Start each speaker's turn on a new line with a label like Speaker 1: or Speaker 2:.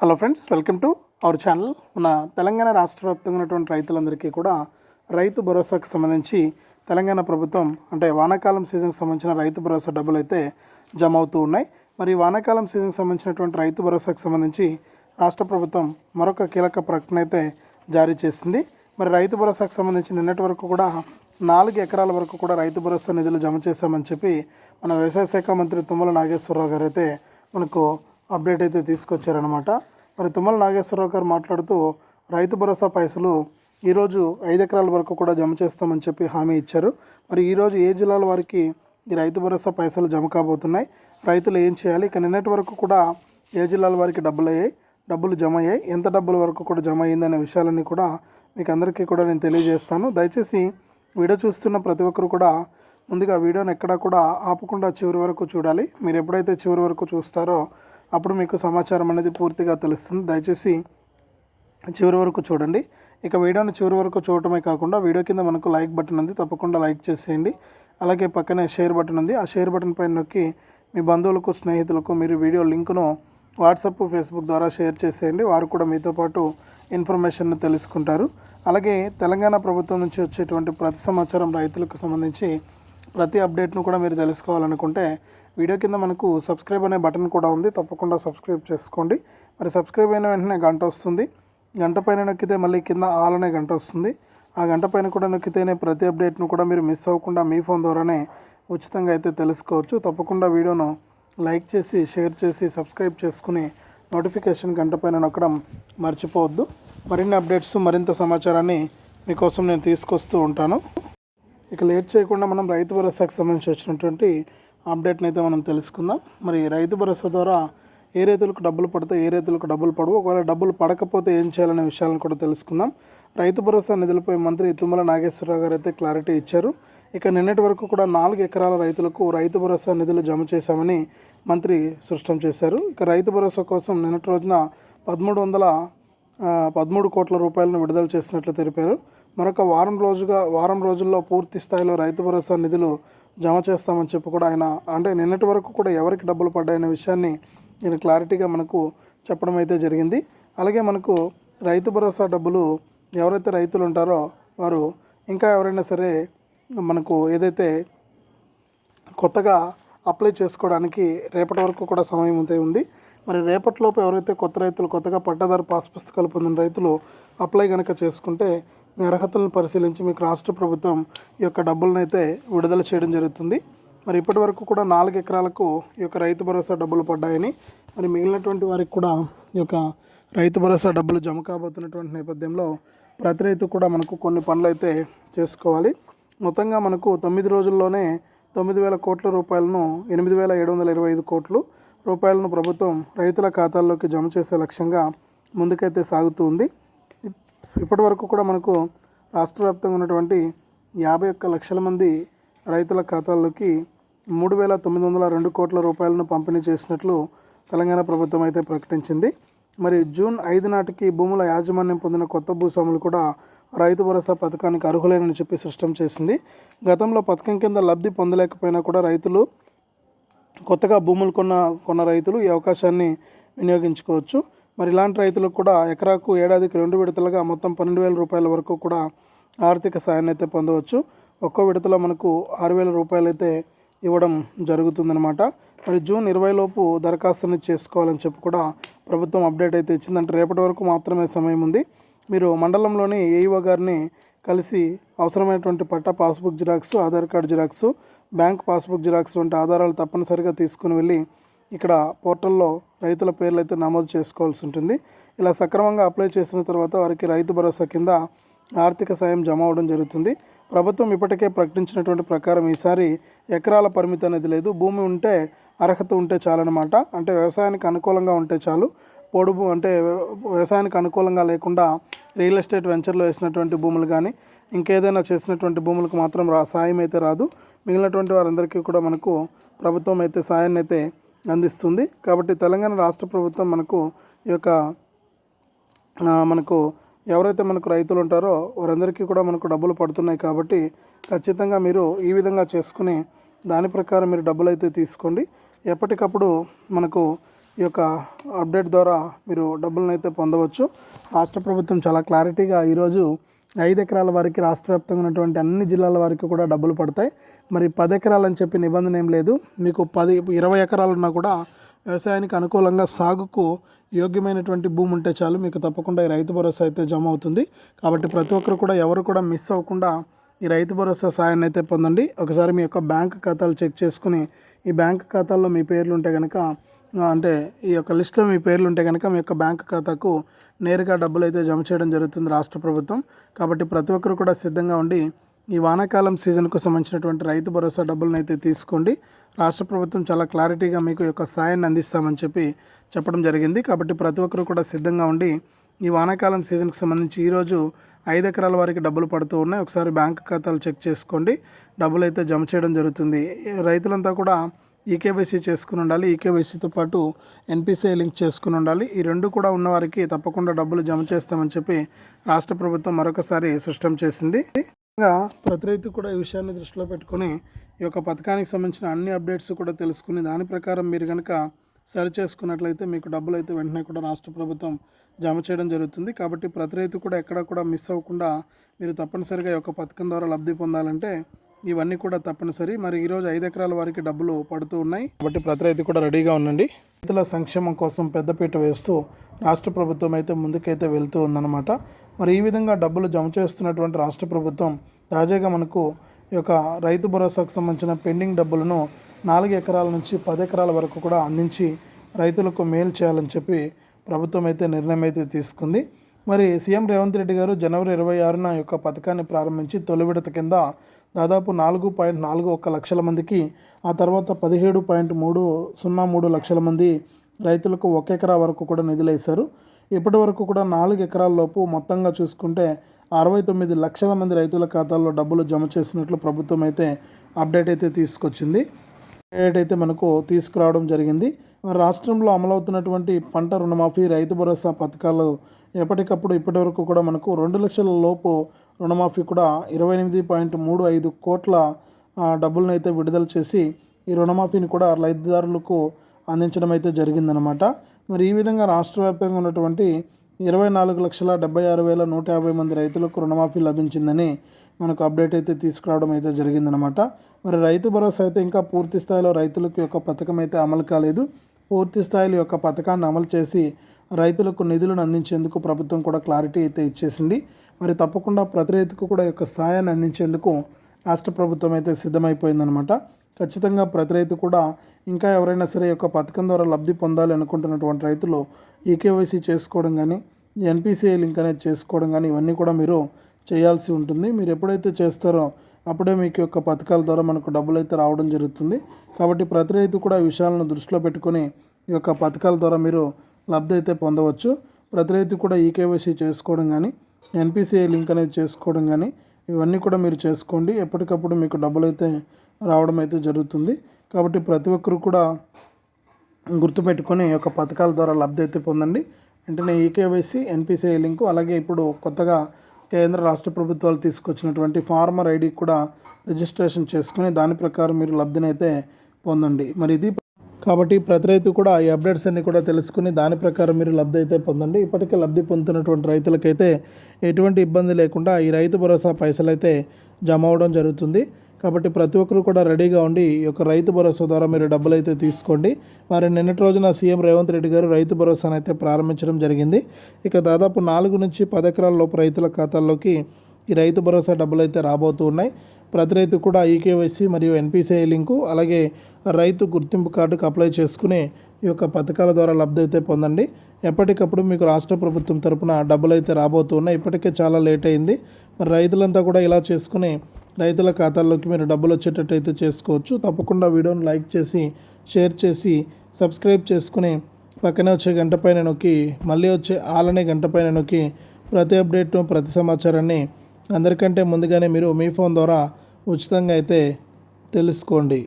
Speaker 1: Hello friends welcome to our channel. మన తెలంగాణ రాష్ట్ర వ్యాప్తంగా ఉన్నటువంటి రైతులందరికీ కూడా రైతు భరోసాకు సంబంధించి తెలంగాణ ప్రభుత్వం అంటే వానాకాలం సీజన్కి సంబంధించిన రైతు భరోసా డబ్బులు అయితే జమ అవుతూ ఉన్నాయి. మరి వానాకాలం సీజన్కి సంబంధించినటువంటి రైతు భరోసాకు సంబంధించి రాష్ట్ర ప్రభుత్వం మరొక కీలక ప్రకటన అయితే జారీ చేసింది. మరి రైతు భరోసాకు సంబంధించి నిన్నటి వరకు కూడా నాలుగు ఎకరాల వరకు కూడా రైతు భరోసా నిధులు జమ చేశామని చెప్పి మన వ్యవసాయ శాఖ మంత్రి తుమ్మల నాగేశ్వరరావు గారు అయితే మనకు అప్డేట్ అయితే తీసుకొచ్చారనమాట మరి తుమ్మల నాగేశ్వరరావు గారు మాట్లాడుతూ రైతు భరోసా పైసలు ఈరోజు ఐదు ఎకరాల వరకు కూడా జమ చేస్తామని చెప్పి హామీ ఇచ్చారు. మరి ఈరోజు ఏ జిల్లాల వారికి ఈ రైతు భరోసా పైసలు జమ కాబోతున్నాయి? రైతులు ఏం చేయాలి? ఇక నిన్నటి వరకు కూడా ఏ జిల్లాల వారికి డబ్బులు అయ్యాయి? డబ్బులు జమ అయ్యాయి. ఎంత డబ్బుల వరకు కూడా జమ అయ్యిందనే విషయాలన్నీ కూడా మీకు అందరికీ కూడా నేను తెలియజేస్తాను. దయచేసి వీడియో చూస్తున్న ప్రతి ఒక్కరు కూడా ముందుగా వీడియోని ఎక్కడా కూడా ఆపకుండా చివరి వరకు చూడాలి. మీరు ఎప్పుడైతే చివరి వరకు చూస్తారో అప్పుడు మీకు సమాచారం అనేది పూర్తిగా తెలుస్తుంది. దయచేసి చివరి వరకు చూడండి. ఇక వీడియోని చివరి వరకు చూడటమే కాకుండా వీడియో కింద మనకు లైక్ బటన్ ఉంది. తప్పకుండా లైక్ చేసేయండి. అలాగే పక్కనే షేర్ బటన్ ఉంది. ఆ షేర్ బటన్ పైన నొక్కి మీ బంధువులకు స్నేహితులకు మీరు వీడియో లింకును వాట్సాప్ ఫేస్బుక్ ద్వారా షేర్ చేసేయండి. వారు కూడా మీతో పాటు ఇన్ఫర్మేషన్ తెలుసుకుంటారు. అలాగే తెలంగాణ ప్రభుత్వం నుంచి వచ్చేటువంటి ప్రతి సమాచారం రైతులకు సంబంధించి ప్రతి అప్డేట్ను కూడా మీరు తెలుసుకోవాలనుకుంటే వీడియో కింద మనకు సబ్స్క్రైబ్ అనే బటన్ కూడా ఉంది. తప్పకుండా సబ్స్క్రైబ్ చేసుకోండి. మరి సబ్స్క్రైబ్ అయిన వెంటనే గంట వస్తుంది. గంట పైన నొక్కితే మళ్ళీ కింద ఆల్ అనే గంట వస్తుంది. ఆ గంట పైన కూడా నొక్కితేనే ప్రతి అప్డేట్ను కూడా మీరు మిస్ అవ్వకుండా మీ ఫోన్ ద్వారానే ఉచితంగా అయితే తెలుసుకోవచ్చు. తప్పకుండా వీడియోను లైక్ చేసి షేర్ చేసి సబ్స్క్రైబ్ చేసుకుని నోటిఫికేషన్ గంట పైన నొక్కడం మర్చిపోవద్దు. మరిన్ని అప్డేట్స్ మరింత సమాచారాన్ని మీకోసం నేను తీసుకొస్తూ ఉంటాను. ఇక లేట్ చేయకుండా మనం రైతు భరోసాకు సంబంధించి వచ్చినటువంటి అప్డేట్ని అయితే మనం తెలుసుకుందాం. మరి రైతు భరోసా ద్వారా ఏ రైతులకు డబ్బులు పడతాయి ఏ రైతులకు డబ్బులు పడవు. ఒకవేళ డబ్బులు పడకపోతే ఏం చేయాలనే విషయాలను కూడా తెలుసుకుందాం. రైతు భరోసా నిధులపై మంత్రి తుమ్మల నాగేశ్వరరావు గారు అయితే క్లారిటీ ఇచ్చారు. ఇక నిన్నటి వరకు కూడా నాలుగు ఎకరాల రైతులకు రైతు భరోసా నిధులు జమ చేశామని మంత్రి స్పష్టం చేశారు. ఇక రైతు భరోసా కోసం నిన్నటి రోజున పదమూడు వందల పదమూడు కోట్ల రూపాయలను విడుదల చేసినట్లు తెలిపారు. మరొక వారం రోజుగా వారం రోజుల్లో పూర్తి స్థాయిలో రైతు భరోసా నిధులు జమ చేస్తామని చెప్పి కూడా ఆయన అంటే నిన్నటి వరకు కూడా ఎవరికి డబ్బులు పడ్డాయనే విషయాన్ని నేను క్లారిటీగా మనకు చెప్పడం అయితే జరిగింది. అలాగే మనకు రైతు భరోసా డబ్బులు ఎవరైతే రైతులు ఉంటారో వారు ఇంకా ఎవరైనా సరే మనకు ఏదైతే కొత్తగా అప్లై చేసుకోవడానికి రేపటి వరకు కూడా సమయం అయితే ఉంది. మరి రేపటిలోపు ఎవరైతే కొత్త రైతులు కొత్తగా పట్టాదారు పాస్ పుస్తకాలు పొందిన రైతులు అప్లై కనుక చేసుకుంటే మీ అర్హతలను పరిశీలించి మీకు రాష్ట్ర ప్రభుత్వం ఈ యొక్క డబ్బులను అయితే విడుదల చేయడం జరుగుతుంది. మరి ఇప్పటి వరకు కూడా నాలుగు ఎకరాలకు ఈ యొక్క రైతు భరోసా డబ్బులు పడ్డాయని మరి మిగిలినటువంటి వారికి కూడా ఈ యొక్క రైతు భరోసా డబ్బులు జమ కాబోతున్నటువంటి నేపథ్యంలో ప్రతి రైతు కూడా మనకు కొన్ని పనులు అయితే చేసుకోవాలి. మొత్తంగా మనకు తొమ్మిది రోజుల్లోనే తొమ్మిది వేల కోట్ల రూపాయలను ఎనిమిది వేల ఏడు వందల ఇరవై ఐదు కోట్లు రూపాయలను ప్రభుత్వం రైతుల ఖాతాల్లోకి జమ చేసే లక్ష్యంగా ముందుకైతే సాగుతూ ఉంది. ఇప్పటి వరకు కూడా మనకు రాష్ట్ర వ్యాప్తంగా ఉన్నటువంటి యాభై ఒక్క లక్షల మంది రైతుల ఖాతాల్లోకి మూడు వేల తొమ్మిది వందల రెండు కోట్ల రూపాయలను పంపిణీ చేసినట్లు తెలంగాణ ప్రభుత్వం అయితే ప్రకటించింది. మరి జూన్ ఐదు నాటికి భూముల యాజమాన్యం పొందిన కొత్త భూస్వాములు కూడా రైతు భరోసా పథకానికి అర్హులేనని చెప్పి స్పష్టం చేసింది. గతంలో పథకం కింద లబ్ధి పొందలేకపోయినా కూడా రైతులు కొత్తగా భూములు కొన్న కొన్న రైతులు ఈ అవకాశాన్ని వినియోగించుకోవచ్చు. మరి ఇలాంటి రైతులకు కూడా ఎకరాకు ఏడాదికి రెండు విడతలుగా మొత్తం పన్నెండు వేల రూపాయల వరకు కూడా ఆర్థిక సాయాన్ని అయితే పొందవచ్చు. ఒక్కో విడతలో మనకు ఆరు వేల రూపాయలు అయితే ఇవ్వడం జరుగుతుందనమాట మరి జూన్ ఇరవై లోపు దరఖాస్తుని చేసుకోవాలని చెప్పి కూడా ప్రభుత్వం అప్డేట్ అయితే ఇచ్చిందంటే రేపటి వరకు మాత్రమే సమయం ఉంది. మీరు మండలంలోని ఏఈఓ గారిని కలిసి అవసరమైనటువంటి పట్టా passbook xerox Aadhaar card xerox bank passbook xerox వంటి ఆధారాలు తప్పనిసరిగా తీసుకుని వెళ్ళి ఇక్కడ పోర్టల్లో రైతుల పేర్లు అయితే నమోదు చేసుకోవాల్సి ఉంటుంది. ఇలా సక్రమంగా అప్లై చేసిన తర్వాత వారికి రైతు భరోసా కింద ఆర్థిక సాయం జమ అవడం జరుగుతుంది. ప్రభుత్వం ఇప్పటికే ప్రకటించినటువంటి ప్రకారం ఈసారి ఎకరాల పరిమితి అనేది లేదు. భూమి ఉంటే అర్హత ఉంటే చాలన్నమాట. అంటే వ్యవసాయానికి అనుకూలంగా ఉంటే చాలు. పొడుపు అంటే వ్యవసాయానికి అనుకూలంగా లేకుండా రియల్ ఎస్టేట్ వెంచర్లో వేసినటువంటి భూములు కానీ ఇంకేదైనా చేసినటువంటి భూములకు మాత్రం రా సాయం అయితే రాదు. మిగిలినటువంటి వారందరికీ కూడా మనకు ప్రభుత్వం అయితే సాయాన్ని అయితే అందిస్తుంది. కాబట్టి తెలంగాణ రాష్ట్ర ప్రభుత్వం మనకు ఈ యొక్క మనకు ఎవరైతే మనకు రైతులు ఉంటారో వారందరికీ కూడా మనకు డబ్బులు పడుతున్నాయి కాబట్టి ఖచ్చితంగా మీరు ఈ విధంగా చేసుకుని దాని ప్రకారం మీరు డబ్బులు అయితే తీసుకోండి. ఎప్పటికప్పుడు మనకు ఈ యొక్క అప్డేట్ ద్వారా మీరు డబ్బులను అయితే పొందవచ్చు. రాష్ట్ర ప్రభుత్వం చాలా క్లారిటీగా ఈరోజు ఐదు ఎకరాల వారికి రాష్ట్ర వ్యాప్తంగా ఉన్నటువంటి అన్ని జిల్లాల వారికి కూడా డబ్బులు పడతాయి. మరి పది ఎకరాలు అని చెప్పి నిబంధన ఏం లేదు. మీకు పది ఇరవై ఎకరాలు ఉన్నా కూడా వ్యవసాయానికి అనుకూలంగా సాగుకు యోగ్యమైనటువంటి భూమి ఉంటే చాలు మీకు తప్పకుండా ఈ రైతు భరోసా అయితే జమ అవుతుంది. కాబట్టి ప్రతి ఒక్కరు కూడా ఎవరు కూడా మిస్ అవ్వకుండా ఈ రైతు భరోసా సాయాన్ని అయితే పొందండి. ఒకసారి మీ యొక్క బ్యాంక్ ఖాతాలు చెక్ చేసుకుని ఈ బ్యాంక్ ఖాతాల్లో మీ పేర్లు ఉంటే కనుక అంటే ఈ యొక్క లిస్ట్లో మీ పేర్లు ఉంటే కనుక మీ యొక్క బ్యాంక్ ఖాతాకు నేరుగా డబ్బులు అయితే జమ చేయడం జరుగుతుంది రాష్ట్ర ప్రభుత్వం. కాబట్టి ప్రతి ఒక్కరు కూడా సిద్ధంగా ఉండి ఈ వానాకాలం సీజన్కు సంబంధించినటువంటి రైతు భరోసా డబ్బులను అయితే తీసుకోండి. రాష్ట్ర ప్రభుత్వం చాలా క్లారిటీగా మీకు యొక్క సాయాన్ని అందిస్తామని చెప్పి చెప్పడం జరిగింది. కాబట్టి ప్రతి ఒక్కరు కూడా సిద్ధంగా ఉండి ఈ వానాకాలం సీజన్కు సంబంధించి ఈరోజు ఐదు ఎకరాల వారికి డబ్బులు పడుతూ ఉన్నాయి. ఒకసారి బ్యాంక్ ఖాతాలు చెక్ చేసుకోండి. డబ్బులు అయితే జమ చేయడం జరుగుతుంది. రైతులంతా కూడా ఈకేవైసీ చేసుకుని ఉండాలి ఈకేవైసీతో పాటు ఎన్పిసిఐ లింక్ చేసుకుని ఉండాలి. ఈ రెండు కూడా ఉన్నవారికి తప్పకుండా డబ్బులు జమ చేస్తామని చెప్పి రాష్ట్ర ప్రభుత్వం మరొకసారి స్పష్టం చేసింది. ప్రతి రైతు కూడా ఈ విషయాన్ని దృష్టిలో పెట్టుకొని ఈ యొక్క పథకానికి సంబంధించిన అన్ని అప్డేట్స్ కూడా తెలుసుకుని దాని ప్రకారం మీరు కనుక సరి చేసుకున్నట్లయితే మీకు డబ్బులు అయితే వెంటనే కూడా రాష్ట్ర ప్రభుత్వం జమ చేయడం జరుగుతుంది. కాబట్టి ప్రతి రైతు కూడా ఎక్కడ కూడా మిస్ అవ్వకుండా మీరు తప్పనిసరిగా ఈ యొక్క పథకం ద్వారా లబ్ధి పొందాలంటే ఇవన్నీ కూడా తప్పనిసరి. మరి ఈరోజు ఐదు ఎకరాల వారికి డబ్బులు పడుతూ ఉన్నాయి. కాబట్టి ప్రతి రైతు కూడా రెడీగా ఉండండి. రైతుల సంక్షేమం కోసం పెద్దపీట వేస్తూ రాష్ట్ర ప్రభుత్వం అయితే ముందుకైతే వెళ్తూ ఉందన్నమాట. మరి ఈ విధంగా డబ్బులు జమ చేస్తున్నటువంటి రాష్ట్ర ప్రభుత్వం తాజాగా మనకు ఈ యొక్క రైతు భరోసాకు సంబంధించిన పెండింగ్ డబ్బులను నాలుగు ఎకరాల నుంచి పది ఎకరాల వరకు కూడా అందించి రైతులకు మేలు చేయాలని చెప్పి ప్రభుత్వం అయితే నిర్ణయం అయితే తీసుకుంది. మరి సీఎం రేవంత్ రెడ్డి గారు జనవరి ఇరవై ఆరున యొక్క పథకాన్ని ప్రారంభించి తొలి విడత కింద దాదాపు నాలుగు పాయింట్ నాలుగు ఒక్క లక్షల మందికి ఆ తర్వాత పదిహేడు పాయింట్ మూడు సున్నా మూడు లక్షల మంది రైతులకు ఒక ఎకరా వరకు కూడా నిధులు వేశారు. ఇప్పటి వరకు కూడా నాలుగు ఎకరాల లోపు మొత్తంగా చూసుకుంటే అరవై తొమ్మిది లక్షల మంది రైతుల ఖాతాల్లో డబ్బులు జమ చేసినట్లు ప్రభుత్వం అయితే అప్డేట్ అయితే తీసుకొచ్చింది. అప్డేట్ అయితే మనకు తీసుకురావడం జరిగింది. రాష్ట్రంలో అమలవుతున్నటువంటి పంట రుణమాఫీ రైతు భరోసా పథకాలు ఎప్పటికప్పుడు ఇప్పటివరకు కూడా మనకు రెండు లక్షల లోపు రుణమాఫీ కూడా ఇరవై ఎనిమిది పాయింట్ మూడు ఐదు కోట్ల డబ్బులను అయితే విడుదల చేసి ఈ రుణమాఫీని కూడా లబ్ధిదారులకు అందించడం అయితే జరిగిందనమాట మరి ఈ విధంగా రాష్ట్ర వ్యాప్తంగా ఉన్నటువంటి ఇరవై నాలుగు లక్షల డెబ్బై ఆరు వేల నూట యాభై మంది రైతులకు రుణమాఫీ లభించిందని మనకు అప్డేట్ అయితే తీసుకురావడం అయితే జరిగిందనమాట మరి రైతు భరోసా అయితే ఇంకా పూర్తి స్థాయిలో రైతులకు యొక్క పథకం అయితే అమలు కాలేదు. పూర్తి స్థాయిలో యొక్క పథకాన్ని అమలు చేసి రైతులకు నిధులను అందించేందుకు ప్రభుత్వం కూడా క్లారిటీ అయితే ఇచ్చేసింది. మరి తప్పకుండా ప్రతి రైతుకు కూడా యొక్క సహాయాన్ని అందించేందుకు రాష్ట్ర ప్రభుత్వం అయితే సిద్ధమైపోయిందనమాట ఖచ్చితంగా ప్రతి రైతు కూడా ఇంకా ఎవరైనా సరే యొక్క పథకం ద్వారా లబ్ధి పొందాలి అనుకుంటున్నటువంటి రైతులు ఈకేవైసీ చేసుకోవడం కానీ ఎన్పిసిఐ లింక్ అనేది చేసుకోవడం కానీ ఇవన్నీ కూడా మీరు చేయాల్సి ఉంటుంది. మీరు ఎప్పుడైతే చేస్తారో అప్పుడే మీకు యొక్క పథకాల ద్వారా మనకు డబ్బులు అయితే రావడం జరుగుతుంది. కాబట్టి ప్రతి రైతు కూడా ఈ విషయాలను దృష్టిలో పెట్టుకొని ఈ యొక్క పథకాల ద్వారా మీరు లబ్ధి అయితే పొందవచ్చు. ప్రతి రైతు కూడా ఈకేవైసీ చేసుకోవడం కానీ ఎన్పిసిఐ లింక్ అనేది చేసుకోవడం కానీ ఇవన్నీ కూడా మీరు చేసుకోండి. ఎప్పటికప్పుడు మీకు డబ్బులు అయితే రావడం అయితే జరుగుతుంది. కాబట్టి ప్రతి ఒక్కరు కూడా గుర్తుపెట్టుకొని ఈ యొక్క పథకాల ద్వారా లబ్ధి అయితే పొందండి. వెంటనే ఈకేవైసీ ఎన్పిసిఐ లింకు అలాగే ఇప్పుడు కొత్తగా కేంద్ర రాష్ట్ర ప్రభుత్వాలు తీసుకొచ్చినటువంటి ఫార్మర్ ఐడి కూడా రిజిస్ట్రేషన్ చేసుకుని దాని ప్రకారం మీరు లబ్ధిని అయితే పొందండి. మరి ఇది కాబట్టి ప్రతి రైతు కూడా ఈ అప్డేట్స్ అన్ని కూడా తెలుసుకుని దాని ప్రకారం మీరు లబ్ధి అయితే పొందండి. ఇప్పటికే లబ్ధి పొందుతున్నటువంటి రైతులకైతే ఎటువంటి ఇబ్బంది లేకుండా ఈ రైతు భరోసా పైసలు అయితే జమ అవడం జరుగుతుంది. కాబట్టి ప్రతి ఒక్కరు కూడా రెడీగా ఉండి ఈ యొక్క రైతు భరోసా ద్వారా మీరు డబ్బులు అయితే తీసుకోండి. మరి నిన్నటి రోజున సీఎం రేవంత్ రెడ్డి గారు రైతు భరోసాను అయితే ప్రారంభించడం జరిగింది. ఇక దాదాపు నాలుగు నుంచి పది ఎకరాల లోపు రైతుల ఖాతాల్లోకి ఈ రైతు భరోసా డబ్బులు అయితే రాబోతూ ఉన్నాయి. ప్రతి రైతు కూడా ఈకేవైసీ మరియు ఎన్పిసిఐ లింకు అలాగే రైతు గుర్తింపు కార్డుకు అప్లై చేసుకుని ఈ యొక్క పథకాల ద్వారా లబ్ధి అయితే పొందండి. ఎప్పటికప్పుడు మీకు రాష్ట్ర ప్రభుత్వం తరపున డబ్బులు అయితే రాబోతూ ఉన్నాయి. ఇప్పటికే చాలా లేట్ అయింది. మరి రైతులంతా కూడా ఇలా చేసుకుని రైతుల ఖాతాల్లోకి మీరు డబ్బులు వచ్చేటట్టు అయితే చేసుకోవచ్చు. తప్పకుండా వీడియోని లైక్ చేసి షేర్ చేసి సబ్స్క్రైబ్ చేసుకుని పక్కనే వచ్చే గంట పైన నొక్కి మళ్ళీ వచ్చే ఆలనే గంట పైన నొక్కి ప్రతి అప్డేట్ను ప్రతి సమాచారాన్ని అందరికంటే ముందుగానే మీరు మీ ఫోన్ ద్వారా ఉచితంగా అయితే తెలుసుకోండి.